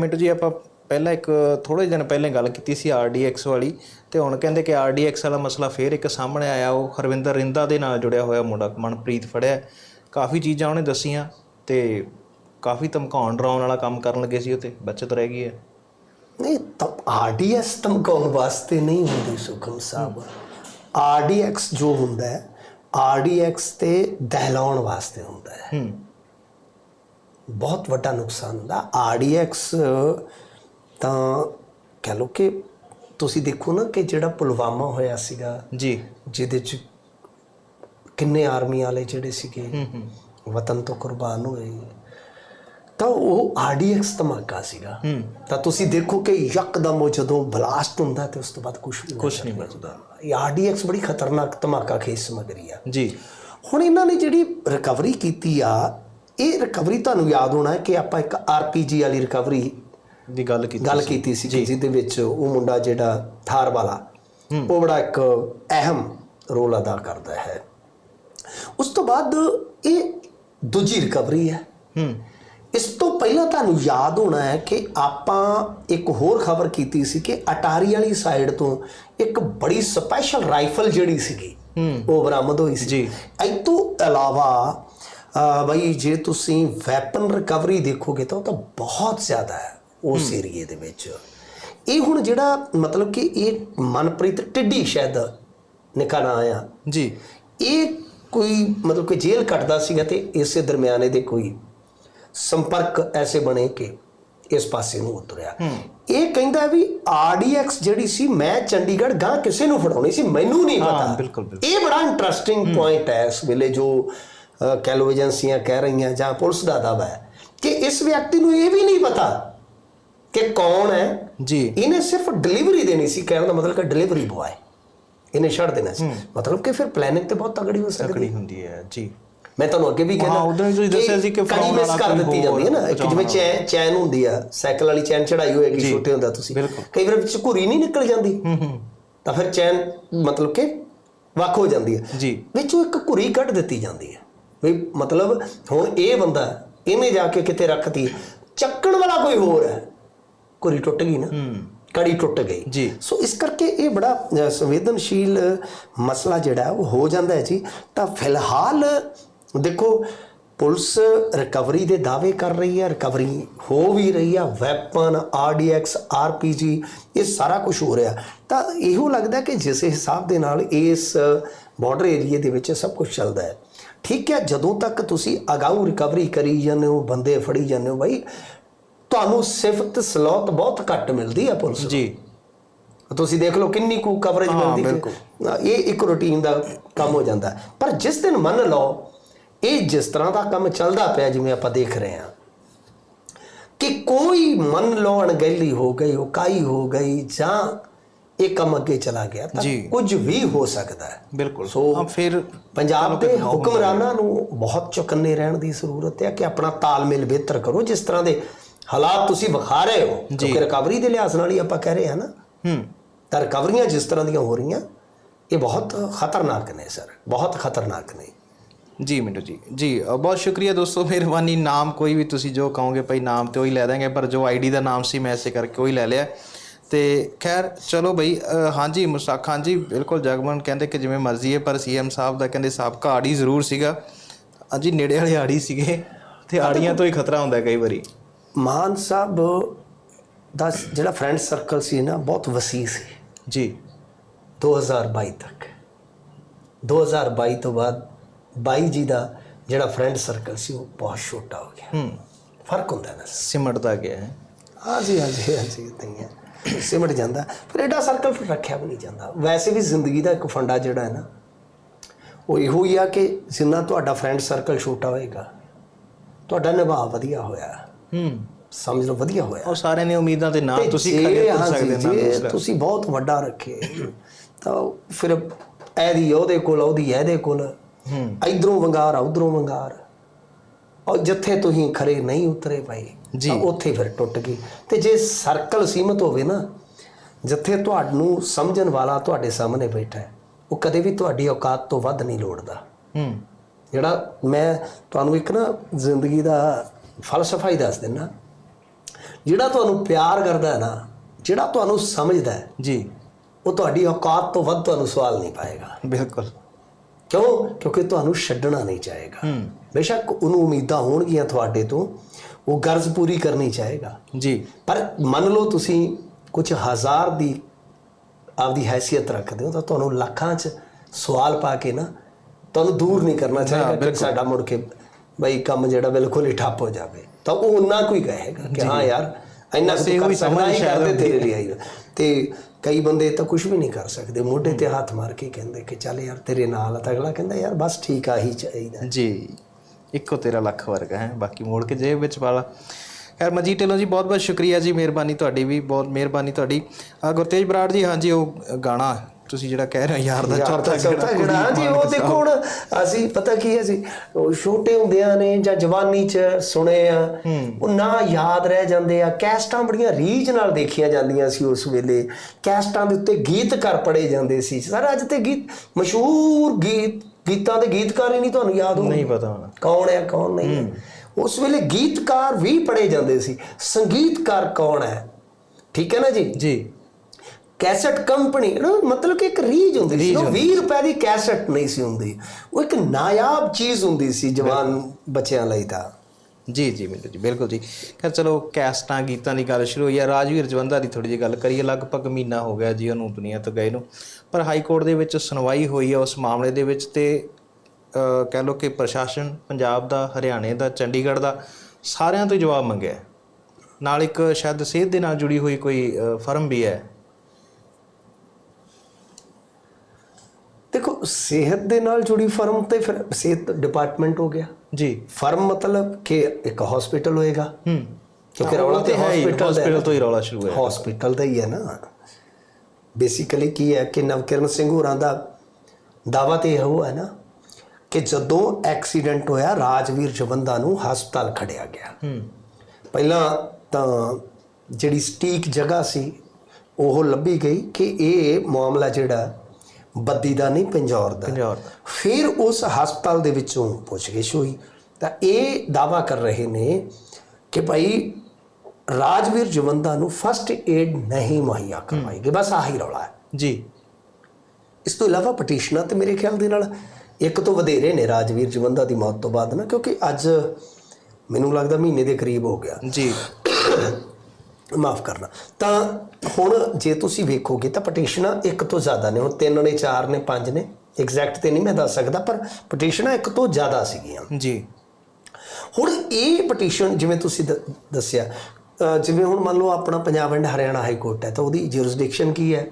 ਮਿੰਟੂ ਜੀ ਆਪਾਂ ਪਹਿਲਾਂ ਇੱਕ ਥੋੜੇ ਦਿਨ ਪਹਿਲਾਂ ਗੱਲ ਕੀਤੀ ਸੀ ਆਰਡੀਐਕਸ ਵਾਲੀ ਤੇ ਹੁਣ ਕਹਿੰਦੇ ਕਿ ਆਰਡੀਐਕਸ ਵਾਲਾ ਮਸਲਾ ਫੇਰ ਇੱਕ ਸਾਹਮਣੇ ਆਇਆ ਉਹ ਹਰਵਿੰਦਰ ਰਿੰਦਾ ਦੇ ਨਾਲ ਜੁੜਿਆ ਹੋਇਆ ਮੁੰਡਾ ਮਨਪ੍ਰੀਤ ਫੜਿਆ। ਕਾਫੀ ਚੀਜ਼ਾਂ ਉਹਨੇ ਦੱਸੀਆਂ ਤੇ ਕਾਫੀ ਧਮਕਾਉਣ ਡਰਾਉਣ ਵਾਲਾ ਕੰਮ ਕਰਨ ਲੱਗੇ ਸੀ ਉਹ ਤੇ ਬਚਤ ਰਹਿ ਗਈ ਹੈ। ਨਹੀਂ ਤਾਂ ਆਰਡੀਐਸ ਧਮਕਾਉਣ ਵਾਸਤੇ ਨਹੀਂ ਹੁੰਦੀ ਸੁਖਮ ਸਾਹਿਬ। ਆਰਡੀਐਕਸ ਜੋ ਹੁੰਦਾ ਹੈ ਆਰਡੀਐਕਸ ਤੇ ਦਹਿਲਾਉਣ ਵਾਸਤੇ ਹੁੰਦਾ ਹੈ। ਹੂੰ। ਬਹੁਤ ਵੱਡਾ ਨੁਕਸਾਨ ਹੁੰਦਾ। ਆਰਡੀਐਕਸ ਤਾਂ ਕਹ ਲੋ ਕਿ ਤੁਸੀਂ ਦੇਖੋ ਨਾ ਕਿ ਜਿਹੜਾ ਪੁਲਵਾਮਾ ਹੋਇਆ ਸੀਗਾ ਜੀ। ਜਿਹਦੇ ਚ ਕਿੰਨੇ ਆਰਮੀ ਵਾਲੇ ਜਿਹੜੇ ਸੀਗੇ ਵਤਨ ਤੋਂ ਕੁਰਬਾਨ ਹੋਏ। ਤਾਂ ਉਹ ਆਰਡੀਐਕਸ ਧਮਾਕਾ ਸੀਗਾ। ਤਾਂ ਤੁਸੀਂ ਦੇਖੋ ਕਿ ਯਕਦਮ ਉਹ ਜਦੋਂ ਬਲਾਸਟ ਹੁੰਦਾ ਤੇ ਉਸ ਤੋਂ ਬਾਅਦ ਕੁਝ ਕੁਛ ਨਹੀਂ ਬਚਦਾ। ਇਹ ਆਰਡੀਐਕਸ ਬੜੀ ਖਤਰਨਾਕ ਧਮਾਕਾ ਖੇਸ ਸਮਗਰੀ ਆ। ਜੀ। ਹੁਣ ਇਹਨਾਂ ਨੇ ਜਿਹੜੀ ਰਿਕਵਰੀ ਕੀਤੀ ਆ ਇਹ ਰਿਕਵਰੀ ਤੁਹਾਨੂੰ ਯਾਦ ਹੋਣਾ ਹੈ ਕਿ ਆਪਾਂ ਇੱਕ ਆਰਪੀਜੀ ਵਾਲੀ ਰਿਕਵਰੀ ਦੀ ਗੱਲ ਕੀਤੀ ਗੱਲ ਕੀਤੀ ਸੀ ਜਿਹਦੇ ਵਿੱਚ ਉਹ ਮੁੰਡਾ ਜਿਹੜਾ ਥਾਰ ਵਾਲਾ ਉਹ ਬੜਾ ਇੱਕ ਅਹਿਮ ਰੋਲ ਅਦਾ ਕਰਦਾ ਹੈ। ਉਸ ਤੋਂ ਬਾਅਦ ਇਹ ਦੂਜੀ ਰਿਕਵਰੀ ਹੈ। ਹੂੰ। ਇਸ ਤੋਂ ਪਹਿਲਾਂ ਤੁਹਾਨੂੰ ਯਾਦ ਹੋਣਾ ਹੈ ਕਿ ਆਪਾਂ ਇੱਕ ਹੋਰ ਖਬਰ ਕੀਤੀ ਸੀ ਕਿ ਅਟਾਰੀ ਵਾਲੀ ਸਾਈਡ ਤੋਂ ਇੱਕ ਬੜੀ ਸਪੈਸ਼ਲ ਰਾਈਫਲ ਜਿਹੜੀ ਸੀਗੀ ਉਹ ਬਰਾਮਦ ਹੋਈ ਸੀ। ਜੀ। ਇਹ ਤੋਂ ਇਲਾਵਾ ਬਈ ਜੇ ਤੁਸੀਂ ਵੈਪਨ ਰਿਕਵਰੀ ਦੇਖੋਗੇ ਤਾਂ ਉਹ ਤਾਂ ਬਹੁਤ ਜ਼ਿਆਦਾ ਹੈ ਉਸ ਏਰੀਏ ਦੇ ਵਿੱਚ। ਇਹ ਹੁਣ ਜਿਹੜਾ ਮਤਲਬ ਕਿ ਇਹ ਮਨਪ੍ਰੀਤ ਟਿੱਡੀ ਸ਼ਾਇਦ ਨਿਕਾ ਨਾਂ ਆ ਜੀ। ਇਹ ਕੋਈ ਮਤਲਬ ਕਿ ਜੇਲ੍ਹ ਕੱਟਦਾ ਸੀਗਾ ਤੇ ਇਸੇ ਦਰਮਿਆਨ ਇਹਦੇ ਕੋਈ ਸੰਪਰਕ ਐਸੇ ਬਣੇ ਕਿ ਇਸ ਪਾਸੇ ਨੂੰ ਉਤਰਿਆ। ਇਹ ਕਹਿੰਦਾ ਵੀ ਆਰਡੀਐਕਸ ਜਿਹੜੀ ਸੀ ਮੈਂ ਚੰਡੀਗੜ੍ਹ ਗਾਂ ਕਿਸੇ ਨੂੰ ਫੜਾਉਣੀ ਸੀ ਮੈਨੂੰ ਨਹੀਂ ਪਤਾ। ਇਹ ਬੜਾ ਇੰਟਰਸਟਿੰਗ ਪੁਆਇੰਟ ਹੈ ਇਸ ਵੇਲੇ ਜੋ ਲਓ ਏਜੰਸੀਆਂ ਕਹਿ ਰਹੀਆਂ ਜਾਂ ਪੁਲਿਸ ਦਾ ਦਾਅਵਾ ਹੈ ਕਿ ਇਸ ਵਿਅਕਤੀ ਨੂੰ ਇਹ ਵੀ ਨਹੀਂ ਪਤਾ ਕਿ ਕੌਣ ਹੈ। ਜੀ। ਇਹਨੇ ਸਿਰਫ ਡਿਲੀਵਰੀ ਦੇਣੀ ਸੀ ਕਹਿਣ ਦਾ ਮਤਲਬ ਕਿ ਡਿਲੀਵਰੀ ਬੁਆਏ ਇਹਨੇ ਛੱਡ ਦੇਣਾ ਸੀ। ਮਤਲਬ ਕਿ ਫਿਰ ਪਲੈਨਿੰਗ ਤੇ ਬਹੁਤ ਤਗੜੀ ਹੋ ਸਕਦੀ ਹੁੰਦੀ ਹੈ ਜੀ। ਮੈਂ ਤੁਹਾਨੂੰ ਅੱਗੇ ਵੀ ਹਾਂ, ਕਹਿੰਦਾ ਉਦੋਂ ਹੀ ਤੁਸੀਂ ਦੱਸਿਆ ਸੀ ਕਿ ਮਿਸ ਵਾਲਾ ਕਰ ਦਿੱਤੀ ਜਾਂਦੀ ਹੈ ਨਾ। ਇੱਕ ਹੋਰ ਜਿਵੇਂ ਚੈਨ ਚੈਨ ਹੁੰਦੀ ਆ ਸਾਈਕਲ ਵਾਲੀ ਚੈਨ ਚੜਾਈ ਹੋਏਗੀ ਛੋਟੇ ਹੁੰਦਾ ਤੁਸੀਂ। ਕਈ ਵਾਰ ਵਿੱਚ ਘੁਰੀ ਨਹੀਂ ਨਿਕਲ ਜਾਂਦੀ। ਹੂੰ ਹੂੰ। ਤਾਂ ਫਿਰ ਚੈਨ ਮਤਲਬ ਕਿ ਵੱਖ ਹੋ ਜਾਂਦੀ ਹੈ। ਜੀ। ਵਿੱਚੋਂ ਇੱਕ ਘੁਰੀ ਕੱਢ ਦਿੱਤੀ ਜਾਂਦੀ ਹੈ। ਵੀ ਮਤਲਬ ਹੁਣ ਇਹ ਬੰਦਾ ਇਹਨੇ ਜਾ ਕੇ ਕਿਤੇ ਰੱਖਤੀ ਚੱਕਣ ਵਾਲਾ ਕੋਈ ਹੋਰ ਹੈ। ਘੁਰੀ ਟੁੱਟ ਗਈ ਨਾ। ਕੜੀ ਟੁੱਟ ਗਈ। ਜੀ। ਸੋ ਇਸ ਕਰਕੇ ਇਹ ਬੜਾ ਸੰਵੇਦਨਸ਼ੀਲ ਮਸਲਾ ਜਿਹੜਾ ਉਹ ਹੋ ਜਾਂਦਾ ਹੈ ਜੀ। ਤਾਂ ਫਿਲਹਾਲ ਦੇਖੋ ਪੁਲਿਸ ਰਿਕਵਰੀ ਦੇ ਦਾਅਵੇ ਕਰ ਰਹੀ ਹੈ ਰਿਕਵਰੀ ਹੋ ਵੀ ਰਹੀ ਹੈ। ਵੈਪਨ ਆਰਡੀਐਕਸ ਆਰਪੀਜੀ ਇਹ ਸਾਰਾ ਕੁਝ ਹੋ ਰਿਹਾ। ਤਾਂ ਇਹੋ ਲੱਗਦਾ ਕਿ ਜਿਸ ਹਿਸਾਬ ਦੇ ਨਾਲ ਇਸ ਬਾਰਡਰ ਏਰੀਏ ਦੇ ਵਿੱਚ ਸਭ ਕੁਝ ਚੱਲਦਾ ਹੈ। ਠੀਕ ਹੈ ਜਦੋਂ ਤੱਕ ਤੁਸੀਂ ਅਗਾਊ ਰਿਕਵਰੀ ਕਰੀ ਜਾਂਦੇ ਹੋ ਬੰਦੇ ਫੜੀ ਜਾਂਦੇ ਹੋ ਬਾਈ ਤੁਹਾਨੂੰ ਸਿਫਤ ਸਲੋਤ ਬਹੁਤ ਘੱਟ ਮਿਲਦੀ ਹੈ ਪੁਲਿਸ ਜੀ। ਤੁਸੀਂ ਦੇਖ ਲਓ ਕਿੰਨੀ ਕੁ ਕਵਰੇਜ ਮਿਲਦੀ ਹੈ। ਇਹ ਇੱਕ ਰੁਟੀਨ ਦਾ ਕੰਮ ਹੋ ਜਾਂਦਾ। ਪਰ ਜਿਸ ਦਿਨ ਮੰਨ ਲਓ ਇਹ ਜਿਸ ਤਰ੍ਹਾਂ ਦਾ ਕੰਮ ਚੱਲਦਾ ਪਿਆ ਜਿਵੇਂ ਆਪਾਂ ਦੇਖ ਰਹੇ ਹਾਂ ਕਿ ਕੋਈ ਮੰਨ ਲਓ ਅਣਗਹਿਲੀ ਹੋ ਗਈ ਉਕਾਈ ਹੋ ਗਈ ਜਾਂ ਇਹ ਕੰਮ ਅੱਗੇ ਚਲਾ ਗਿਆ ਤਾਂ। ਕੁਝ ਵੀ ਹੋ ਸਕਦਾ ਹੈ। ਬਿਲਕੁਲ। ਸੋ ਫਿਰ ਪੰਜਾਬ ਦੇ ਹੁਕਮਰਾਨਾਂ ਨੂੰ ਬਹੁਤ ਚੁਕੰਨੇ ਰਹਿਣ ਦੀ ਜ਼ਰੂਰਤ ਹੈ ਕਿ ਆਪਣਾ ਤਾਲਮੇਲ ਬਿਹਤਰ ਕਰੋ। ਜਿਸ ਤਰ੍ਹਾਂ ਦੇ ਹਾਲਾਤ ਤੁਸੀਂ ਵਿਖਾ ਰਹੇ ਹੋ ਕਿਉਂਕਿ ਰਿਕਵਰੀ ਦੇ ਲਿਹਾਜ਼ ਨਾਲ ਹੀ ਆਪਾਂ ਕਹਿ ਰਹੇ ਹਾਂ ਨਾ। ਹੂੰ। ਤਾਂ ਰਿਕਵਰੀਆਂ ਜਿਸ ਤਰ੍ਹਾਂ ਦੀਆਂ ਹੋ ਰਹੀਆਂ ਇਹ ਬਹੁਤ ਖਤਰਨਾਕ ਨੇ ਸਰ ਬਹੁਤ ਖਤਰਨਾਕ ਨੇ। ਜੀ ਮਿੰਟੂ ਜੀ ਜੀ ਬਹੁਤ ਸ਼ੁਕਰੀਆ ਦੋਸਤੋ ਮਿਹਰਬਾਨੀ। ਨਾਮ ਕੋਈ ਵੀ ਤੁਸੀਂ ਜੋ ਕਹੋਗੇ ਭਾਈ ਨਾਮ ਤੇ ਉਹੀ ਲੈ ਦਾਂਗੇ ਪਰ ਜੋ ਆਈਡੀ ਦਾ ਨਾਮ ਸੀ ਮੈਂ ਐਸੇ ਕਰਕੇ ਉਹੀ ਲੈ ਲਿਆ। ਤੇ ਖੈਰ ਚਲੋ ਬਈ ਹਾਂਜੀ ਮੁਸਾਖ ਖਾਨ ਜੀ ਬਿਲਕੁਲ ਜਗਮਨ ਕਹਿੰਦੇ ਕਿ ਜਿਵੇਂ ਮਰਜ਼ੀ ਹੈ ਪਰ ਸੀਐਮ ਸਾਹਿਬ ਦਾ ਕਹਿੰਦੇ ਸਾਬਕਾ ਆੜੀ ਜ਼ਰੂਰ ਸੀਗਾ। ਹਾਂਜੀ ਨੇੜੇ ਵਾਲੇ ਆੜੀ ਸੀਗੇ ਤੇ ਆੜੀਆਂ ਤੋਂ ਹੀ ਖਤਰਾ ਹੁੰਦਾ ਕਈ ਵਾਰੀ। ਮਾਨ ਸਾਹਿਬ ਦਾ ਜਿਹੜਾ ਫਰੈਂਡ ਸਰਕਲ ਸੀ ਨਾ ਬਹੁਤ ਵਸੀ ਸੀ। ਜੀ। 2022 ਤੱਕ। 2022 ਤੋਂ ਬਾਅਦ 22 ਜੀ ਦਾ ਜਿਹੜਾ ਫਰੈਂਡ ਸਰਕਲ ਸੀ ਉਹ ਬਹੁਤ ਛੋਟਾ ਹੋ ਗਿਆ। ਹੂੰ। ਫ਼ਰਕ ਹੁੰਦਾ ਨਾ। ਸਿਮਟਦਾ ਗਿਆ ਹੈ। ਹਾਂਜੀ ਹਾਂਜੀ ਹਾਂਜੀ ਇਦਾਂ ਹੀ ਹੈ। ਸਿਮਟ ਜਾਂਦਾ। ਫਿਰ ਐਡਾ ਸਰਕਲ ਫਿਰ ਰੱਖਿਆ ਵੀ ਨਹੀਂ ਜਾਂਦਾ। ਵੈਸੇ ਵੀ ਜ਼ਿੰਦਗੀ ਦਾ ਇੱਕ ਫੰਡਾ ਜਿਹੜਾ ਹੈ ਨਾ ਉਹ ਇਹੋ ਹੀ ਆ ਕਿ ਜਿੰਨਾ ਤੁਹਾਡਾ ਫਰੈਂਡ ਸਰਕਲ ਛੋਟਾ ਹੋਏਗਾ ਤੁਹਾਡਾ ਨਿਭਾਅ ਵਧੀਆ ਹੋਇਆ। ਹੂੰ। ਸਮਝ ਲਓ ਵਧੀਆ ਹੋਇਆ। ਉਹ ਸਾਰਿਆਂ ਨੇ ਉਮੀਦਾਂ ਦੇ ਨਾਲ ਤੇ ਤੁਸੀਂ ਖੜੇ ਹੋ ਸਕਦੇ ਨਾ ਦੂਸਰਾ ਤੁਸੀਂ ਬਹੁਤ ਵੱਡਾ ਰੱਖੇ ਤਾਂ ਫਿਰ ਇਹਦੀ ਉਹਦੇ ਕੋਲ ਉਹਦੀ ਇਹਦੇ ਕੋਲ ਹੂੰ। ਇਧਰੋਂ ਵੰਗਾਰ ਉਧਰੋਂ ਵੰਗਾਰ। ਔਰ ਜਿੱਥੇ ਤੁਸੀਂ ਖਰੇ ਨਹੀਂ ਉਤਰੇ ਪਏ ਜੀ। ਉੱਥੇ ਫਿਰ ਟੁੱਟ ਗਈ। ਤੇ ਜੇ ਸਰਕਲ ਸੀਮਤ ਹੋਵੇ ਨਾ ਜਿੱਥੇ ਤੁਹਾਨੂੰ ਸਮਝਣ ਵਾਲਾ ਤੁਹਾਡੇ ਸਾਹਮਣੇ ਬੈਠਾ ਹੈ ਉਹ ਕਦੇ ਵੀ ਤੁਹਾਡੀ ਔਕਾਤ ਤੋਂ ਵੱਧ ਨਹੀਂ ਲੋੜਦਾ। ਹੂੰ। ਜਿਹੜਾ ਮੈਂ ਤੁਹਾਨੂੰ ਇੱਕ ਨਾ ਜ਼ਿੰਦਗੀ ਦਾ ਫਲਸਫਾ ਹੀ ਦੱਸ ਦਿੰਦਾ ਜਿਹੜਾ ਤੁਹਾਨੂੰ ਪਿਆਰ ਕਰਦਾ ਹੈ ਨਾ ਜਿਹੜਾ ਤੁਹਾਨੂੰ ਸਮਝਦਾ ਹੈ ਜੀ। ਉਹ ਤੁਹਾਡੀ ਔਕਾਤ ਤੋਂ ਵੱਧ ਤੁਹਾਨੂੰ ਸਵਾਲ ਨਹੀਂ ਪਾਏਗਾ। ਬਿਲਕੁਲ। ਕਿਉਂ? ਕਿਉਂਕਿ ਤੁਹਾਨੂੰ ਛੱਡਣਾ ਨਹੀਂ ਚਾਹੇਗਾ। ਬੇਸ਼ੱਕ ਉਹਨੂੰ ਉਮੀਦਾਂ ਹੋਣਗੀਆਂ ਤੁਹਾਡੇ ਤੋਂ ਉਹ ਗਰਜ਼ ਪੂਰੀ ਕਰਨੀ ਚਾਹੇਗਾ। ਜੀ। ਪਰ ਮੰਨ ਲਓ ਤੁਸੀਂ ਕੁਝ ਹਜ਼ਾਰ ਦੀ ਆਪਦੀ ਹੈਸੀਅਤ ਰੱਖਦੇ ਹੋ ਤਾਂ ਤੁਹਾਨੂੰ ਲੱਖਾਂ 'ਚ ਸਵਾਲ ਪਾ ਕੇ ਨਾ ਤੁਹਾਨੂੰ ਦੂਰ ਨਹੀਂ ਕਰਨਾ ਚਾਹੀਦਾ ਕਿ ਸਾਡਾ ਮੁੜ ਕੇ ਬਈ ਕੰਮ ਜਿਹੜਾ ਬਿਲਕੁਲ ਹੀ ਠੱਪ ਹੋ ਜਾਵੇ। ਤਾਂ ਉਹ ਉਹਨਾਂ ਕੋਈ ਕਹੇਗਾ ਕਿ ਹਾਂ ਯਾਰ ਇੰਨਾ ਕੁ ਬਸ ਇਹੋ ਕਰ ਹੀ ਸਕਦਾ ਸਮਝ ਸ਼ਾਇਦ ਤੇਰੇ ਲਈ ਆਈ। ਤੇ ਕਈ ਬੰਦੇ ਤਾਂ ਕੁਝ ਵੀ ਨਹੀਂ ਕਰ ਸਕਦੇ ਮੋਢੇ ਤੇ ਹੱਥ ਮਾਰ ਕੇ ਕਹਿੰਦੇ ਕਿ ਚੱਲ ਯਾਰ ਤੇਰੇ ਨਾਲ ਤਾਂ ਅਗਲਾ ਕਹਿੰਦਾ ਯਾਰ ਬਸ ਠੀਕ ਆ ਹੀ ਚਾਹੀਦਾ। ਜੀ। ਇੱਕੋ ਤੇਰਾ ਲੱਖ ਵਰਗਾ ਹੈ, ਬਾਕੀ ਮੋੜ ਕੇ ਜੇਬ ਵਿੱਚ ਪਾ ਲਾ। ਖੈਰ ਮਨਜੀਤ ਢਿੱਲੋਂ ਜੀ ਬਹੁਤ ਬਹੁਤ ਸ਼ੁਕਰੀਆ ਜੀ, ਮਿਹਰਬਾਨੀ ਤੁਹਾਡੀ ਵੀ, ਬਹੁਤ ਮਿਹਰਬਾਨੀ ਤੁਹਾਡੀ। ਗੁਰਤੇਜ ਬਰਾੜ ਜੀ, ਹਾਂਜੀ, ਉਹ ਗਾਣਾ ਤੁਸੀਂ ਜਿਹੜਾ ਕਹਿ ਰਹੇ ਯਾਰ ਦਾ ਚੌਥਾ ਚੌਥਾ ਜਿਹੜਾ ਹਾਂਜੀ ਉਹ ਦੇਖੋ ਹੁਣ ਅਸੀਂ ਪਤਾ ਕੀ ਹੈ ਉਹ ਛੋਟੇ ਹੁੰਦਿਆਂ ਨੇ ਜਾਂ ਜਵਾਨੀ ਚ ਸੁਣੇ ਆ ਉਹ ਨਾ ਯਾਦ ਰਹਿ ਜਾਂਦੇ ਆ। ਕੈਸਟਾਂ ਬੜੀਆਂ ਰੀਝ ਨਾਲ ਦੇਖੀਆਂ ਜਾਂਦੀਆਂ ਸੀ ਉਸ ਵੇਲੇ। ਕੈਸਟਾਂ ਦੇ ਉੱਤੇ ਗੀਤਕਾਰ ਪੜੇ ਜਾਂਦੇ ਸੀ। ਸਰ ਅੱਜ ਤੇ ਗੀਤ ਮਸ਼ਹੂਰ ਗੀਤ ਗੀਤਾਂ ਦੇ ਗੀਤਕਾਰ ਹੀ ਨਹੀਂ ਤੁਹਾਨੂੰ ਯਾਦ ਹੋਣਗੇ। ਨਹੀਂ ਪਤਾ ਹੋਣਾ। ਕੌਣ ਹੈ ਕੌਣ ਨਹੀਂ ਹੈ। ਉਸ ਵੇਲੇ ਗੀਤਕਾਰ ਵੀ ਪੜੇ ਜਾਂਦੇ ਸੀ। ਸੰਗੀਤਕਾਰ ਕੌਣ ਹੈ? ਠੀਕ ਹੈ ਨਾ ਜੀ? ਜੀ। ਕੈਸਟ ਕੰਪਨੀ ਨਾ ਮਤਲਬ ਕਿ ਇੱਕ ਰੀਜ ਹੁੰਦੀ ਸੀ ਉਹ 20 ਰੁਪਏ ਦੀ ਕੈਸਟ ਨਹੀਂ ਸੀ ਹੁੰਦੀ। ਉਹ ਇੱਕ ਨਾਯਾਬ ਚੀਜ਼ ਹੁੰਦੀ ਸੀ ਜਵਾਨ ਬੱਚਿਆਂ ਲਈ ਤਾਂ। ਜੀ ਜੀ ਮਿੰਟੂ ਜੀ ਬਿਲਕੁਲ ਜੀ। ਖੈਰ ਚਲੋ ਕੈਸਟਾਂ ਗੀਤਾਂ ਦੀ ਗੱਲ ਸ਼ੁਰੂ ਹੋਈ ਹੈ ਰਾਜਵੀਰ ਜਵੰਦਾ ਦੀ ਥੋੜੀ ਜਿਹੀ ਗੱਲ ਕਰੀਏ। ਲਗਭਗ ਮਹੀਨਾ ਹੋ ਗਿਆ ਜੀ ਉਹਨੂੰ ਦੁਨੀਆ ਤੋਂ ਗਏ ਨੂੰ। ਪਰ ਹਾਈ ਕੋਰਟ ਦੇ ਵਿੱਚ ਸੁਣਵਾਈ ਹੋਈ ਹੈ ਉਸ ਮਾਮਲੇ ਦੇ ਵਿੱਚ ਤੇ ਕਹਿ ਲਓ ਕਿ ਪ੍ਰਸ਼ਾਸਨ ਪੰਜਾਬ ਦਾ ਹਰਿਆਣੇ ਦਾ ਚੰਡੀਗੜ੍ਹ ਦਾ ਸਾਰਿਆਂ ਤੋਂ ਜਵਾਬ ਮੰਗਿਆ। ਨਾਲ ਇੱਕ ਸ਼ਾਇਦ ਸਿਹਤ ਦੇ ਨਾਲ ਜੁੜੀ ਹੋਈ ਕੋਈ ਫਰਮ ਵੀ ਹੈ। ਦੇਖੋ ਸਿਹਤ ਦੇ ਨਾਲ ਜੁੜੀ ਫਰਮ ਤੇ ਫਿਰ ਸਿਹਤ ਡਿਪਾਰਟਮੈਂਟ ਹੋ ਗਿਆ। ਜੀ। ਫਰਮ ਮਤਲਬ ਕਿ ਇੱਕ ਹਸਪੀਟਲ ਹੋਏਗਾ। ਹੂੰ। ਕਿਉਂਕਿ ਰੌਲਾ ਤੇ ਹੈ ਹੀ, hospital ਦਾ ਹੈ। hospital ਤੋਂ ਹੀ ਰੌਲਾ ਸ਼ੁਰੂ ਹੋਇਆ। ਹਸਪੀਟਲ ਦਾ ਹੀ ਹੈ ਨਾ। ਬੇਸਿਕਲੀ ਕੀ ਹੈ ਕਿ ਨਵਕਿਰਨ ਸਿੰਘ ਹੋਰਾਂ ਦਾ ਦਾਵਾ ਤੇ ਇਹੋ ਹੈ ਨਾ ਕਿ ਜਦੋਂ ਐਕਸੀਡੈਂਟ ਹੋਇਆ ਰਾਜਵੀਰ ਜਵੰਦਾ ਨੂੰ ਹਸਪਤਾਲ ਖੜਿਆ ਗਿਆ। ਹੂੰ। ਪਹਿਲਾਂ ਤਾਂ ਜਿਹੜੀ ਸਟੀਕ ਜਗ੍ਹਾ ਸੀ ਉਹ ਲੱਭੀ ਗਈ ਕਿ ਇਹ ਮਾਮਲਾ ਜਿਹੜਾ ਬੱਦੀ ਦਾ ਨਹੀਂ ਪੰਜੌਰ ਦਾ। ਪੰਜਾਬ ਫਿਰ ਉਸ ਹਸਪਤਾਲ ਦੇ ਵਿੱਚੋਂ ਪੁੱਛਗਿੱਛ ਹੋਈ। ਤਾਂ ਇਹ ਦਾਵਾ ਕਰ ਰਹੇ ਨੇ ਕਿ ਭਾਈ ਰਾਜਵੀਰ ਜਵੰਦਾ ਨੂੰ ਫਸਟ ਏਡ ਨਹੀਂ ਮੁਹੱਈਆ ਕਰਵਾਈ ਗਈ ਬਸ ਆਹੀ ਰੌਲਾ ਹੈ। ਜੀ। ਇਸ ਤੋਂ ਇਲਾਵਾ ਪਟੀਸ਼ਨਾਂ ਤੇ ਮੇਰੇ ਖਿਆਲ ਦੇ ਨਾਲ ਇੱਕ ਤੋਂ ਵਧੇਰੇ ਨੇ ਰਾਜਵੀਰ ਜਵੰਦਾ ਦੀ ਮੌਤ ਤੋਂ ਬਾਅਦ ਨਾ ਕਿਉਂਕਿ ਅੱਜ ਮੈਨੂੰ ਲੱਗਦਾ ਮਹੀਨੇ ਦੇ ਕਰੀਬ ਹੋ ਗਿਆ। ਜੀ। ਮਾਫ ਕਰਨਾ। ਤਾਂ ਹੁਣ ਜੇ ਤੁਸੀਂ ਵੇਖੋਗੇ ਤਾਂ ਪਟੀਸ਼ਨਾਂ ਇੱਕ ਤੋਂ ਜ਼ਿਆਦਾ ਨੇ। ਹੁਣ ਤਿੰਨ ਨੇ ਚਾਰ ਨੇ ਪੰਜ ਨੇ। ਐਗਜ਼ੈਕਟ ਤੇ ਨਹੀਂ ਮੈਂ ਦੱਸ ਸਕਦਾ ਪਰ ਪਟੀਸ਼ਨਾਂ ਇੱਕ ਤੋਂ ਜ਼ਿਆਦਾ ਸੀਗੀਆਂ। ਜੀ। ਹੁਣ ਇਹ ਪਟੀਸ਼ਨ ਜਿਵੇਂ ਤੁਸੀਂ ਦੱਸਿਆ ਜਿਵੇਂ ਹੁਣ ਮੰਨ ਲਓ ਆਪਣਾ Punjab and Haryana high court ਹੈ ਤਾਂ ਉਹਦੀ ਜੁਰਿਸਡਿਕਸ਼ਨ ਕੀ ਹੈ?